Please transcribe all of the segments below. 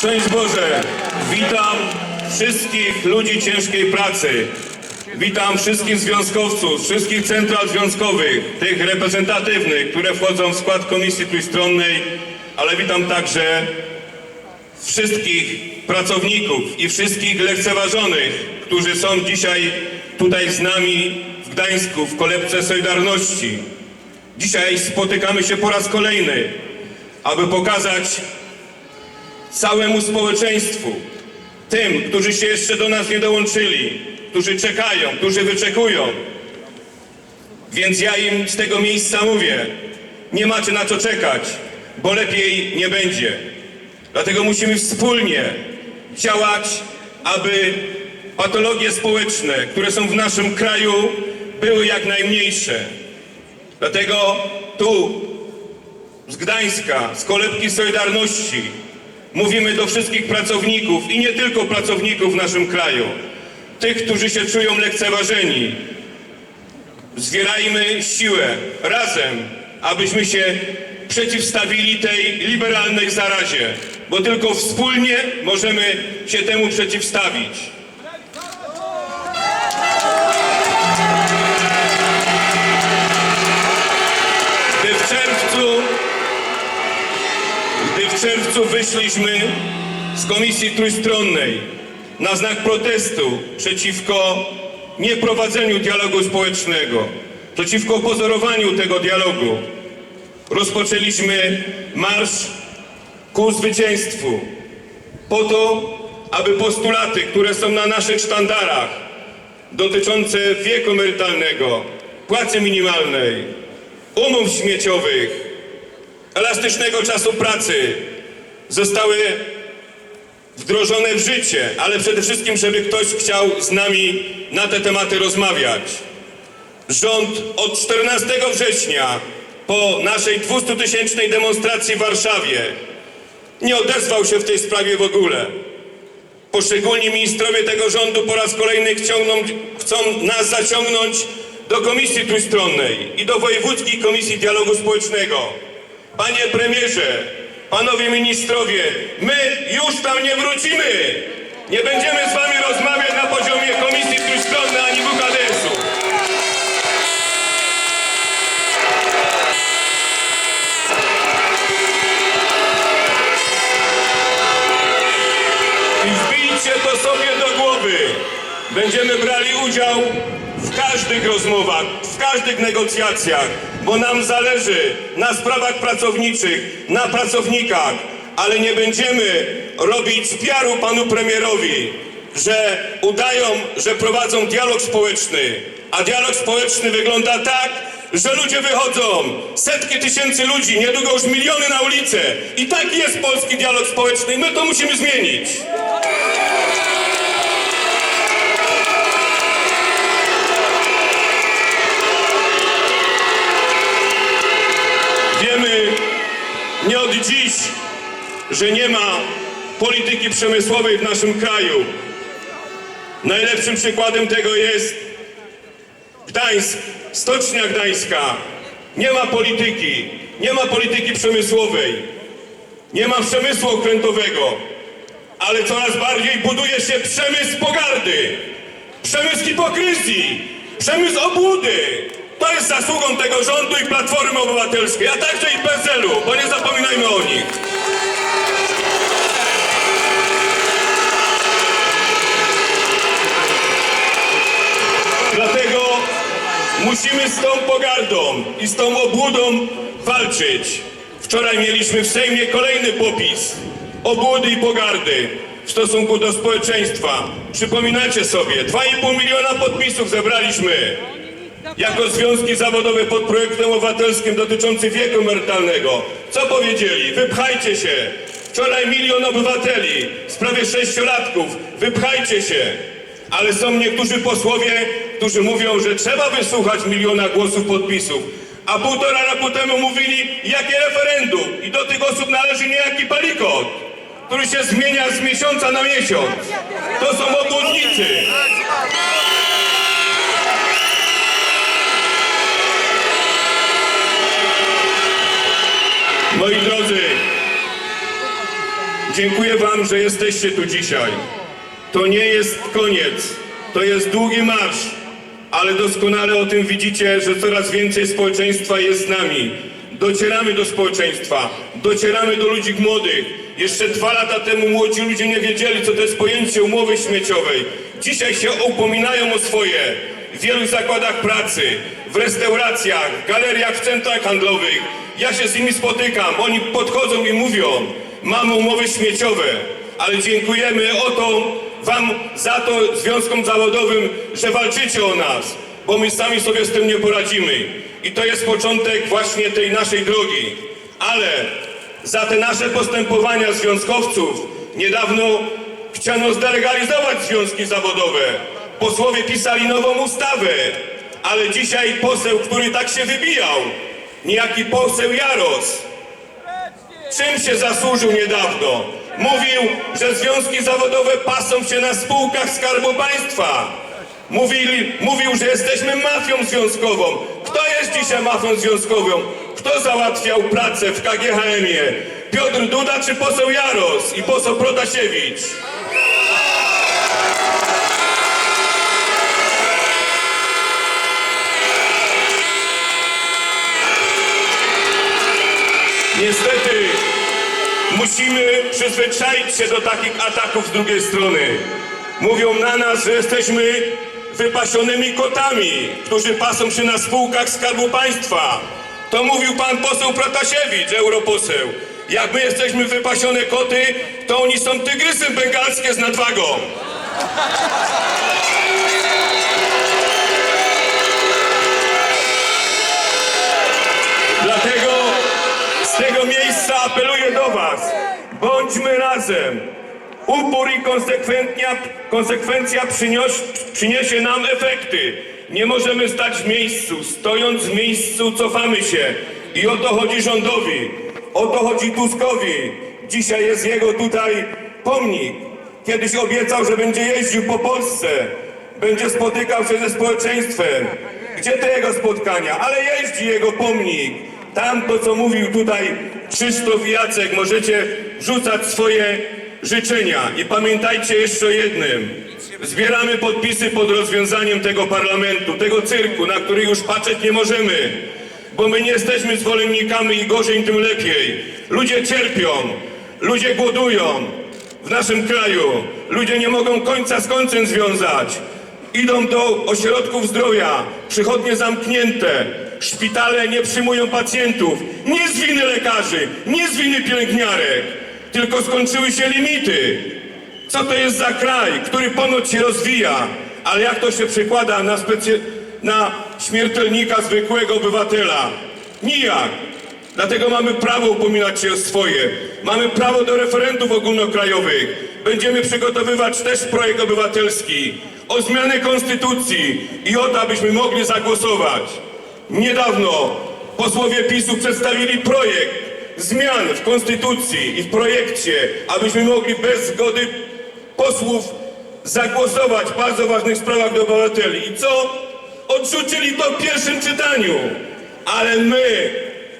Szczęść Boże! Witam wszystkich ludzi ciężkiej pracy. Witam wszystkich związkowców, wszystkich central związkowych, tych reprezentatywnych, które wchodzą w skład Komisji Trójstronnej, ale witam także wszystkich pracowników i wszystkich lekceważonych, którzy są dzisiaj tutaj z nami w Gdańsku, w kolebce Solidarności. Dzisiaj spotykamy się po raz kolejny, aby pokazać całemu społeczeństwu, tym, którzy się jeszcze do nas nie dołączyli, którzy czekają, którzy wyczekują. Więc ja im z tego miejsca mówię, nie macie na co czekać, bo lepiej nie będzie. Dlatego musimy wspólnie działać, aby patologie społeczne, które są w naszym kraju, były jak najmniejsze. Dlatego tu, z Gdańska, z kolebki Solidarności, mówimy do wszystkich pracowników i nie tylko pracowników w naszym kraju, tych, którzy się czują lekceważeni. Zwierajmy siłę razem, abyśmy się przeciwstawili tej liberalnej zarazie, bo tylko wspólnie możemy się temu przeciwstawić. Czerwcu wyszliśmy z Komisji Trójstronnej na znak protestu przeciwko nieprowadzeniu dialogu społecznego, przeciwko pozorowaniu tego dialogu, rozpoczęliśmy marsz ku zwycięstwu. Po to, aby postulaty, które są na naszych sztandarach, dotyczące wieku emerytalnego, płacy minimalnej, umów śmieciowych, elastycznego czasu pracy zostały wdrożone w życie, ale przede wszystkim, żeby ktoś chciał z nami na te tematy rozmawiać. Rząd od 14 września po naszej 200-tysięcznej demonstracji w Warszawie nie odezwał się w tej sprawie w ogóle. Poszczególni ministrowie tego rządu po raz kolejny chcą nas zaciągnąć do Komisji Trójstronnej i do Wojewódzkiej Komisji Dialogu Społecznego. Panie premierze, panowie ministrowie, my już tam nie wrócimy. Nie będziemy z wami rozmawiać na poziomie Komisji Trójstronnej ani WKDS-u. I wbijcie to sobie do głowy. Będziemy brali udział każdych rozmowach, w każdych negocjacjach, bo nam zależy na sprawach pracowniczych, na pracownikach, ale nie będziemy robić piaru panu premierowi, że udają, że prowadzą dialog społeczny, a dialog społeczny wygląda tak, że ludzie wychodzą, setki tysięcy ludzi, niedługo już miliony na ulicę. I taki jest polski dialog społeczny i my to musimy zmienić. Nie od dziś, że nie ma polityki przemysłowej w naszym kraju. Najlepszym przykładem tego jest Gdańsk, Stocznia Gdańska. Nie ma polityki, nie ma polityki przemysłowej, nie ma przemysłu okrętowego, ale coraz bardziej buduje się przemysł pogardy, przemysł hipokryzji, przemysł obłudy. To jest zasługą tego rządu i Platformy Obywatelskiej, a także i PSL-u, bo nie zapominajmy o nich. Dlatego musimy z tą pogardą i z tą obłudą walczyć. Wczoraj mieliśmy w Sejmie kolejny popis obłudy i pogardy w stosunku do społeczeństwa. Przypominacie sobie, 2,5 miliona podpisów zebraliśmy jako związki zawodowe pod projektem obywatelskim dotyczącym wieku emerytalnego. Co powiedzieli? Wypchajcie się. Wczoraj milion obywateli w sprawie sześciolatków. Wypchajcie się. Ale są niektórzy posłowie, którzy mówią, że trzeba wysłuchać miliona głosów podpisów. A półtora roku temu mówili, jakie referendum. I do tych osób należy niejaki palikot, który się zmienia z miesiąca na miesiąc. To są obłudnicy. Dziękuję Wam, że jesteście tu dzisiaj. To nie jest koniec, to jest długi marsz, ale doskonale o tym widzicie, że coraz więcej społeczeństwa jest z nami. Docieramy do społeczeństwa, docieramy do ludzi młodych. Jeszcze dwa lata temu młodzi ludzie nie wiedzieli, co to jest pojęcie umowy śmieciowej. Dzisiaj się upominają o swoje. W wielu zakładach pracy, w restauracjach, galeriach, w centrach handlowych. Ja się z nimi spotykam, oni podchodzą i mówią, mamy umowy śmieciowe, ale dziękujemy o to Wam za to związkom zawodowym, że walczycie o nas, bo my sami sobie z tym nie poradzimy. I to jest początek właśnie tej naszej drogi. Ale za te nasze postępowania związkowców niedawno chciano zdelegalizować związki zawodowe. Posłowie pisali nową ustawę, ale dzisiaj poseł, który tak się wybijał, niejaki poseł Jaros, Czym się zasłużył niedawno? Mówił, że związki zawodowe pasą się na spółkach Skarbu Państwa. Mówili, mówił, że jesteśmy mafią związkową. Kto jest dzisiaj mafią związkową? Kto załatwiał pracę w KGHM-ie? Piotr Duda czy poseł Jaros i poseł Protasiewicz? Niestety musimy przyzwyczaić się do takich ataków z drugiej strony. Mówią na nas, że jesteśmy wypasionymi kotami, którzy pasą się na spółkach Skarbu Państwa. To mówił pan poseł Protasiewicz, europoseł. Jak my jesteśmy wypasione koty, to oni są tygrysy bengalskie z nadwagą. Dlatego apeluję do Was. Bądźmy razem. Upór i konsekwencja, konsekwencja przynioś, przyniesie nam efekty. Nie możemy stać w miejscu. Stojąc w miejscu cofamy się. I o to chodzi rządowi. O to chodzi Tuskowi. Dzisiaj jest jego tutaj pomnik. Kiedyś obiecał, że będzie jeździł po Polsce. Będzie spotykał się ze społeczeństwem. Gdzie te jego spotkania? Ale jeździ jego pomnik. Tam to, co mówił tutaj Krzysztof Jacek, możecie wrzucać swoje życzenia. I pamiętajcie jeszcze o jednym. Zbieramy podpisy pod rozwiązaniem tego parlamentu, tego cyrku, na który już patrzeć nie możemy. Bo my nie jesteśmy zwolennikami i gorzej tym lepiej. Ludzie cierpią, ludzie głodują w naszym kraju. Ludzie nie mogą końca z końcem związać. Idą do ośrodków zdrowia, przychodnie zamknięte, szpitale nie przyjmują pacjentów. Nie z winy lekarzy, nie z winy pielęgniarek, tylko skończyły się limity. Co to jest za kraj, który ponoć się rozwija, ale jak to się przekłada na, specy... na śmiertelnika zwykłego obywatela? Nijak. Dlatego mamy prawo upominać się o swoje. Mamy prawo do referendów ogólnokrajowych. Będziemy przygotowywać też projekt obywatelski o zmianę konstytucji i o to, abyśmy mogli zagłosować. Niedawno posłowie PiSu przedstawili projekt zmian w konstytucji i w projekcie, abyśmy mogli bez zgody posłów zagłosować w bardzo ważnych sprawach do obywateli. I co? Odrzucili to w pierwszym czytaniu. Ale my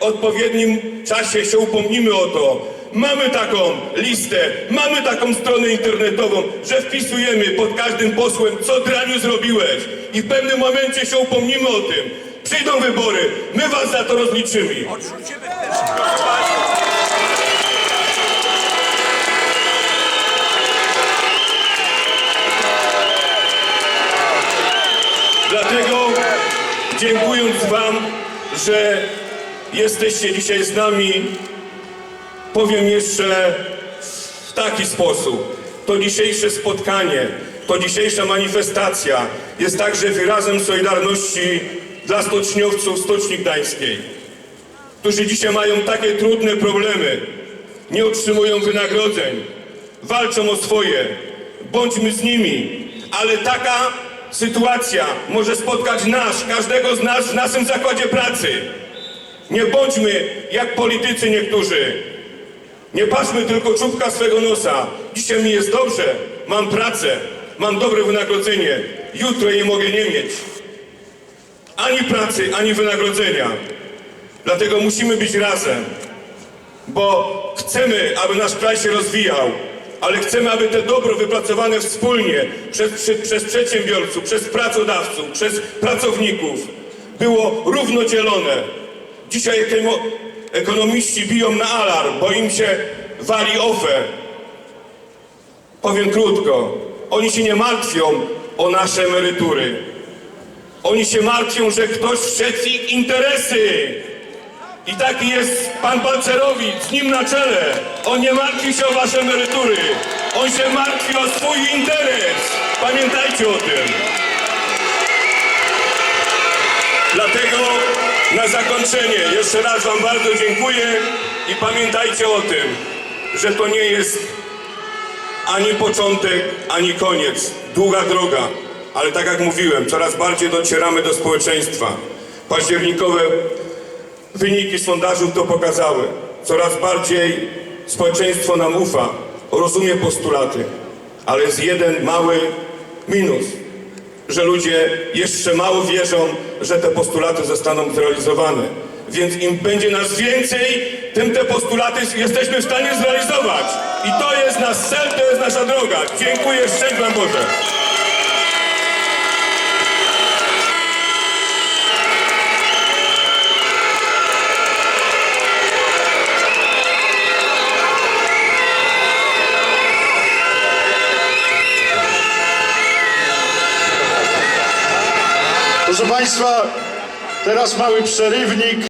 w odpowiednim czasie się upomnimy o to. Mamy taką listę, mamy taką stronę internetową, że wpisujemy pod każdym posłem, co Draniu zrobiłeś. I w pewnym momencie się upomnimy o tym. Przyjdą wybory, my was za to rozliczymy. Odrzucimy też. Dlatego dziękując Wam, że jesteście dzisiaj z nami, powiem jeszcze w taki sposób. To dzisiejsze spotkanie, to dzisiejsza manifestacja jest także wyrazem solidarności dla stoczniowców Stoczni Gdańskiej, którzy dzisiaj mają takie trudne problemy, nie otrzymują wynagrodzeń, walczą o swoje. Bądźmy z nimi, ale taka sytuacja może spotkać nas, każdego z nas w naszym zakładzie pracy. Nie bądźmy jak politycy niektórzy. Nie patrzmy tylko czubka swego nosa. Dzisiaj mi jest dobrze, mam pracę, mam dobre wynagrodzenie. Jutro je mogę nie mieć. Ani pracy, ani wynagrodzenia. Dlatego musimy być razem, bo chcemy aby nasz kraj się rozwijał, ale chcemy, aby te dobro wypracowane wspólnie przez, przy, przez przedsiębiorców, przez pracodawców, przez pracowników było równo dzielone. Dzisiaj ekono- ekonomiści biją na alarm, bo im się wali OFE. Powiem krótko, oni się nie martwią o nasze emerytury. Oni się martwią, że ktoś wszedł ich interesy. I taki jest pan Balcerowicz, z nim na czele. On nie martwi się o wasze emerytury. On się martwi o swój interes. Pamiętajcie o tym. Dlatego na zakończenie jeszcze raz wam bardzo dziękuję i pamiętajcie o tym, że to nie jest ani początek, ani koniec. Długa droga, ale tak jak mówiłem, coraz bardziej docieramy do społeczeństwa. Październikowe wyniki sondażów to pokazały. Coraz bardziej społeczeństwo nam ufa, rozumie postulaty, ale jest jeden mały minus, że ludzie jeszcze mało wierzą, że te postulaty zostaną zrealizowane. Więc im będzie nas więcej, tym te postulaty jesteśmy w stanie zrealizować. I to jest nasz cel, to jest nasza droga. Dziękuję, szczęść Boże. Państwa, teraz mały przerywnik.